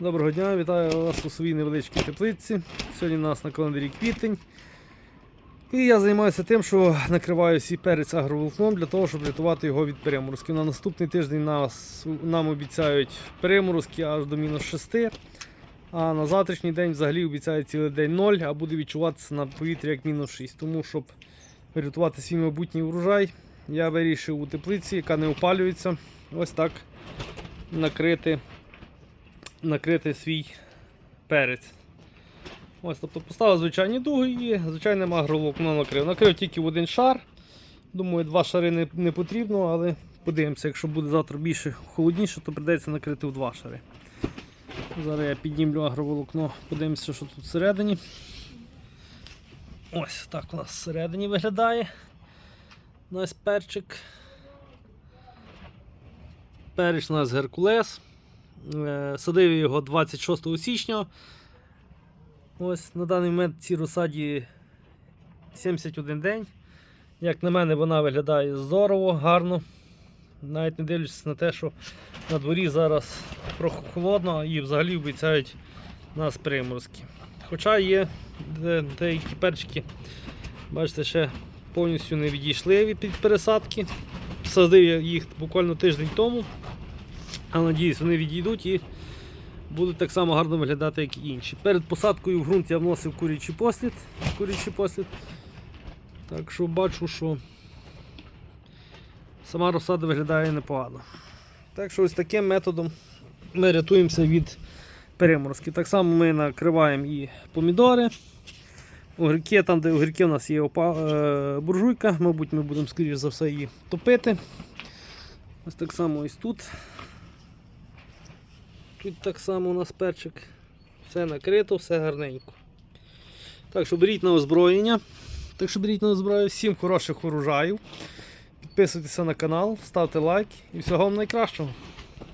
Доброго дня, вітаю вас у своїй невеличкій теплиці. Сьогодні у нас на календарі квітень. І я займаюся тим, що накриваю свій перець агроволокном для того, щоб рятувати його від переморозків. На наступний тиждень нас, нам обіцяють переморозки аж до мінус 6. А на завтрашній день взагалі обіцяють цілий день 0, а буде відчуватися на повітрі як мінус 6. Тому, щоб врятувати свій майбутній урожай, я вирішив у теплиці, яка не опалюється, ось так накрити накрити свій перець. Ось, тобто поставив звичайні дуги і звичайним агроволокном накрив. Накрив тільки в один шар. Думаю, два шари не, не потрібно, але подивимося, якщо буде завтра більше холодніше, то прийдеться накрити в два шари. Зараз я піднімлю агроволокно, подивимося, що тут всередині. Ось так у нас всередині виглядає. Ось перчик. Перець у нас Геркулес. Е, Садив його 26 січня. Ось на даний момент цій розсаді 71 день. Як на мене, вона виглядає здорово, гарно. Навіть не дивлячись на те, що на дворі зараз трохи холодно і взагалі обіцяють нас приморозки. Хоча є деякі перчики, бачите, ще повністю не відійшли від пересадки. Садив я їх буквально тиждень тому. Але надіюсь, вони відійдуть і будуть так само гарно виглядати, як і інші. Перед посадкою в ґрунт я вносив курячий послід. Курячий послід. Так що бачу, що сама розсада виглядає непогано. Так що ось таким методом ми рятуємося від переморозки. Так само ми накриваємо і помідори. Огірки, там, де огірки у нас є опа- е, буржуйка, мабуть, ми будемо, скоріш за все, її топити. Ось так само ось тут. Тут так само у нас перчик. Все накрито, все гарненько. Так що беріть на озброєння. Так що беріть на озброєння. Всім хороших урожаїв. Підписуйтеся на канал, ставте лайк і всього вам найкращого.